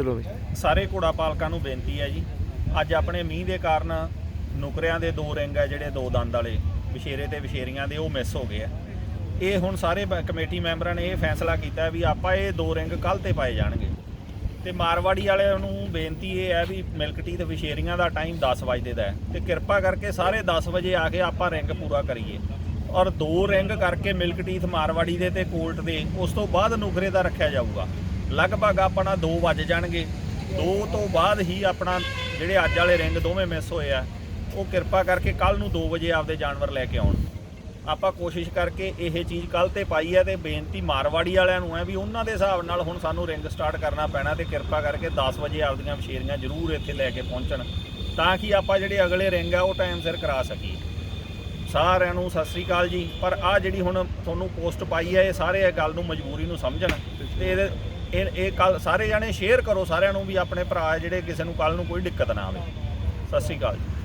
ਚਲੋ ਬਈ। ਸਾਰੇ ਘੋੜਾ ਪਾਲਕਾਂ ਨੂੰ ਬੇਨਤੀ ਹੈ ਜੀ, ਅੱਜ ਆਪਣੇ ਮੀਂਹ ਦੇ ਕਾਰਨ ਨੁਕਰਿਆਂ ਦੇ ਦੋ ਰਿੰਗ ਹੈ ਜਿਹੜੇ ਦੋ ਦੰਦ ਵਾਲੇ ਵਿਸ਼ੇਰੇ ਤੇ ਵਿਸ਼ੇਰੀਆਂ ਦੇ, ਉਹ ਮਿਸ ਹੋ ਗਏ ਆ। ਇਹ ਹੁਣ ਸਾਰੇ ਬ- ਕਮੇਟੀ ਮੈਂਬਰਾਂ ਨੇ ਇਹ ਫੈਸਲਾ ਕੀਤਾ ਵੀ ਆਪਾਂ ਇਹ ਦੋ ਰਿੰਗ ਕੱਲ ਤੇ ਪਾਏ ਜਾਣਗੇ। ਤੇ ਮਾਰਵਾੜੀ ਵਾਲਿਆਂ ਨੂੰ ਬੇਨਤੀ ਇਹ ਹੈ ਵੀ ਮਿਲਕ ਟੀਥ ਵਿਸ਼ੇਰੀਆਂ ਦਾ ਟਾਈਮ 10 ਵਜੇ ਦਾ ਹੈ। ਤੇ ਕਿਰਪਾ ਕਰਕੇ ਸਾਰੇ 10 ਵਜੇ ਆ ਕੇ ਆਪਾਂ ਰਿੰਗ ਪੂਰਾ ਕਰੀਏ। ਔਰ ਦੋ ਰਿੰਗ ਕਰਕੇ ਮਿਲਕ ਟੀਥ ਮਾਰਵਾੜੀ ਦੇ ਤੇ ਕੋਲਟ ਦੇ, ਉਸ ਤੋਂ ਬਾਅਦ ਨੁਕਰੇ ਦਾ ਰੱਖਿਆ ਜਾਊਗਾ। ਲਗਭਗ ਆਪਣਾ 2 ਵੱਜ ਜਾਣਗੇ। 2 ਤੋਂ ਬਾਅਦ ਹੀ ਆਪਣਾ ਜਿਹੜੇ ਅੱਜ ਵਾਲੇ ਰਿੰਗ ਦੋਵੇਂ ਮਿਸ ਹੋਏ ਆ, ਉਹ ਕਿਰਪਾ ਕਰਕੇ ਕੱਲ ਨੂੰ 2 ਵਜੇ ਆਪਦੇ ਜਾਨਵਰ ਲੈ ਕੇ ਆਉਣ। ਆਪਾਂ ਕੋਸ਼ਿਸ਼ ਕਰਕੇ ਇਹ ਚੀਜ਼ ਕੱਲ ਤੇ ਪਾਈ ਹੈ ਤੇ ਬੇਨਤੀ ਮਾਰਵਾੜੀ ਵਾਲਿਆਂ ਨੂੰ ਹੈ ਵੀ ਉਹਨਾਂ ਦੇ ਹਿਸਾਬ ਨਾਲ ਹੁਣ ਸਾਨੂੰ ਰਿੰਗ ਸਟਾਰਟ ਕਰਨਾ ਪੈਣਾ ਤੇ ਕਿਰਪਾ ਕਰਕੇ 10 ਵਜੇ ਆਪਦੀਆਂ ਵਿਸ਼ੇਰੀਆਂ ਜ਼ਰੂਰ ਇੱਥੇ ਲੈ ਕੇ ਪਹੁੰਚਣ, ਤਾਂ ਕਿ ਆਪਾਂ ਜਿਹੜੇ ਅਗਲੇ ਰਿੰਗ ਆ ਉਹ ਟਾਈਮ ਸਿਰ ਕਰਾ ਸਕੀਏ। ਸਾਰਿਆਂ ਨੂੰ ਸਤਿ ਸ੍ਰੀ ਅਕਾਲ ਜੀ। ਪਰ ਆ ਜਿਹੜੀ ਹੁਣ ਤੁਹਾਨੂੰ ਪੋਸਟ ਪਾਈ ਹੈ ਇਹ ਸਾਰੇ ਇਹ ਗੱਲ ਨੂੰ ਮਜਬੂਰੀ ਨੂੰ ਸਮਝਣ ਤੇ ਇਹਦੇ ਇਹ ਇਹ ਕੱਲ ਸਾਰੇ ਜਾਣੇ ਸ਼ੇਅਰ ਕਰੋ, ਸਾਰਿਆਂ ਨੂੰ ਵੀ ਆਪਣੇ ਭਰਾ ਜਿਹੜੇ ਕਿਸੇ ਨੂੰ ਕੱਲ ਨੂੰ ਕੋਈ ਦਿੱਕਤ ਨਾ ਆਵੇ। ਸਤਿ ਸ੍ਰੀ ਅਕਾਲ ਜੀ।